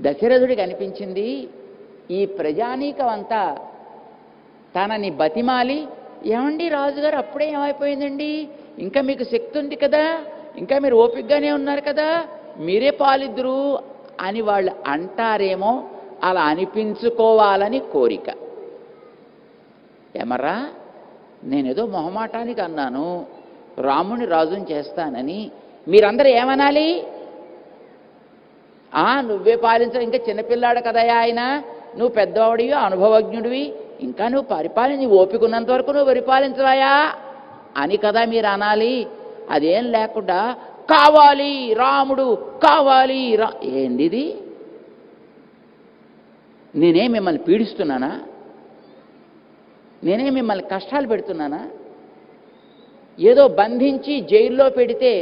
దశరథుడికి అనిపించింది ఈ ప్రజానీకం అంతా తనని బతిమాలి. ఏమండి రాజుగారు అప్పుడే ఏమైపోయిందండి? ఇంకా మీకు శక్తి ఉంది కదా? ఇంకా మీరు ఓపికగానే ఉన్నారు కదా? మీరే పాలిద్దురు అని వాళ్ళు అంటారేమో అలా అనిపించుకోవాలని కోరిక. ఏమరా నేనేదో మొహమాటానికి అన్నాను. రాముని రాజుని చేస్తానని మీరందరూ ఏమనాలి? నువ్వే పాలించవు ఇంకా చిన్నపిల్లాడు కదయా ఆయన. నువ్వు పెద్దవాడివి అనుభవజ్ఞుడివి. ఇంకా నువ్వు పరిపాలించి నీ ఓపిక వరకు నువ్వు పరిపాలించవాయా అని కదా మీరు అనాలి. అదేం లేకుండా కావాలి రాముడు కావాలి రా ఏందిది నేనే మిమ్మల్ని పీడిస్తున్నానా? నేనే మిమ్మల్ని కష్టాలు పెడుతున్నానా? ఏదో బంధించి జైల్లో పెడితే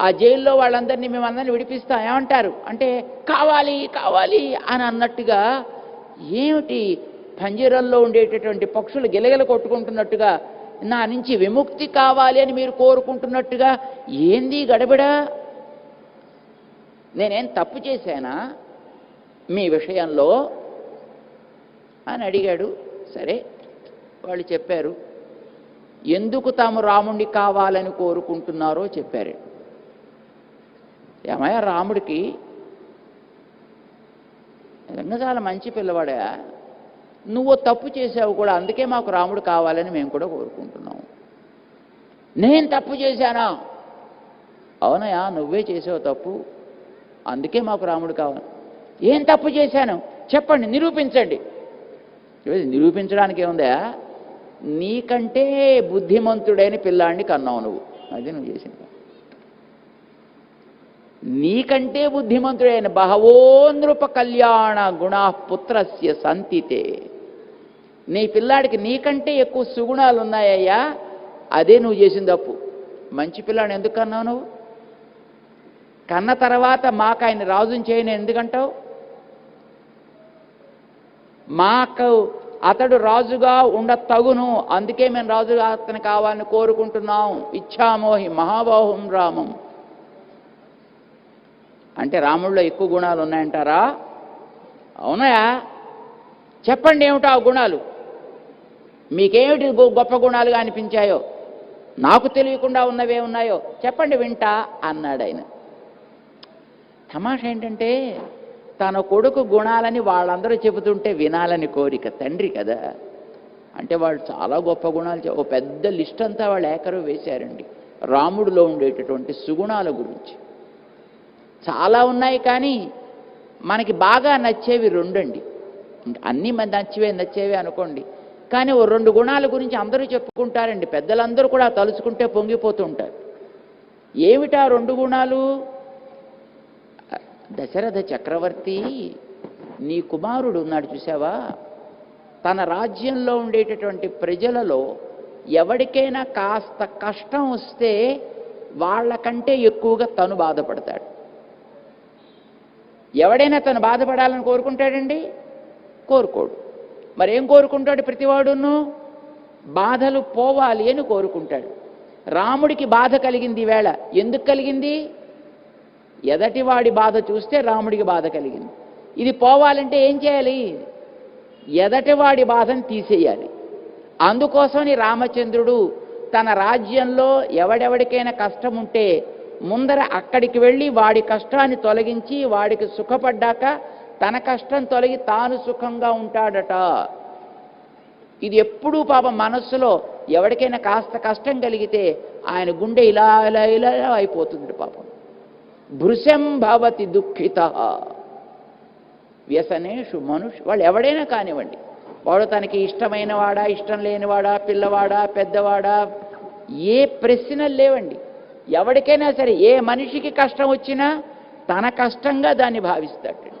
ఆ జైల్లో వాళ్ళందరినీ మేమందరినీ విడిపిస్తాం ఏమంటారు? అంటే కావాలి కావాలి అని అన్నట్టుగా ఏమిటి? పంజీరంలో ఉండేటటువంటి పక్షులు గిలగిల కొట్టుకుంటున్నట్టుగా నా నుంచి విముక్తి కావాలి అని మీరు కోరుకుంటున్నట్టుగా ఏంది గడబిడ? నేనేం తప్పు చేశానా మీ విషయంలో? అని అడిగాడు. సరే వాళ్ళు చెప్పారు ఎందుకు తాము రాముణ్ణి కావాలని కోరుకుంటున్నారో? చెప్పారు. ఏమయ్య రాముడికి? నిజంగా చాలా మంచి పిల్లవాడా? నువ్వు తప్పు చేసావు కూడా అందుకే మాకు రాముడు కావాలని మేము కూడా కోరుకుంటున్నాం. నేను తప్పు చేశానా? అవునయా నువ్వే చేసావు తప్పు అందుకే మాకు రాముడు కావాలి. ఏం తప్పు చేశాను? చెప్పండి నిరూపించండి. నిరూపించడానికి ఏముందా? నీకంటే బుద్ధిమంతుడైన పిల్లాడిని కన్నావు నువ్వు. అది నువ్వు చేసింది. నీకంటే బుద్ధిమంతుడైన బహవో నృప కళ్యాణ గుణా పుత్రస్య సంతితే. నీ పిల్లాడికి నీకంటే ఎక్కువ సుగుణాలు ఉన్నాయ్యా? అదే నువ్వు చేసిన తప్పు మంచి పిల్లాడు ఎందుకు కన్నావు నువ్వు? కన్న తర్వాత మాకు ఆయన రాజుని చేయను ఎందుకంటావు? మాకు అతడు రాజుగా ఉండ తగును అందుకే మేము రాజుగా అతను కావాలని కోరుకుంటున్నాం. ఇచ్చామోహి మహాబాహుం రామం. అంటే రాముడిలో ఎక్కువ గుణాలు ఉన్నాయంటారా? అవునయా? చెప్పండి ఏమిటో ఆ గుణాలు? మీకేమిటి గొప్ప గుణాలుగా అనిపించాయో? నాకు తెలియకుండా ఉన్నవే ఉన్నాయో? చెప్పండి వింటా అన్నాడు ఆయన. తమాష ఏంటంటే తన కొడుకు గుణాలని వాళ్ళందరూ చెబుతుంటే వినాలని కోరిక తండ్రి కదా. అంటే వాళ్ళు చాలా గొప్ప గుణాలు చె- ఓ పెద్ద లిస్ట్ అంతా వాళ్ళు ఏకరు వేశారండి. రాముడిలో ఉండేటటువంటి సుగుణాల గురించి. చాలా ఉన్నాయి కానీ మనకి బాగా నచ్చేవి రెండండి. అన్నీ మన నచ్చేవే నచ్చేవే అనుకోండి. కానీ ఓ రెండు గుణాల గురించి అందరూ చెప్పుకుంటారండి. పెద్దలందరూ కూడా తలుచుకుంటే పొంగిపోతూ ఉంటారు. ఏమిటా రెండు గుణాలు? దశరథ చక్రవర్తి నీ కుమారుడు ఉన్నాడు చూసావా తన రాజ్యంలో ఉండేటటువంటి ప్రజలలో ఎవరికైనా కాస్త కష్టం వస్తే వాళ్ళకంటే ఎక్కువగా తను బాధపడతాడు. ఎవడైనా తను బాధపడాలని కోరుకుంటాడండి? కోరుకోడు. మరేం కోరుకుంటాడు ప్రతివాడును? బాధలు పోవాలి అని కోరుకుంటాడు. రాముడికి బాధ కలిగింది ఈవేళ ఎందుకు కలిగింది? ఎదటివాడి బాధ చూస్తే రాముడికి బాధ కలిగింది. ఇది పోవాలంటే ఏం చేయాలి? ఎదటివాడి బాధను తీసేయాలి. అందుకోసమని రామచంద్రుడు తన రాజ్యంలో ఎవడెవడికైనా కష్టం ఉంటే ముందర అక్కడికి వెళ్ళి వాడి కష్టాన్ని తొలగించి వాడికి సుఖపడ్డాక తన కష్టం తొలగి తాను సుఖంగా ఉంటాడట. ఇది ఎప్పుడూ పాపం మనస్సులో ఎవరికైనా కాస్త కష్టం కలిగితే ఆయన గుండె ఇలా ఇలా ఇలా ఇలా అయిపోతుంది పాపం. భృశం భవతి దుఃఖిత. వ్యసనేషు మనుషు వాళ్ళు ఎవడైనా కానివ్వండి. వాడు తనకి ఇష్టమైన వాడా ఇష్టం లేనివాడా పిల్లవాడా పెద్దవాడా ఏ ప్రశ్నలు లేవండి. ఎవరికైనా సరే ఏ మనిషికి కష్టం వచ్చినా తన కష్టంగా దాన్ని భావిస్తాడు.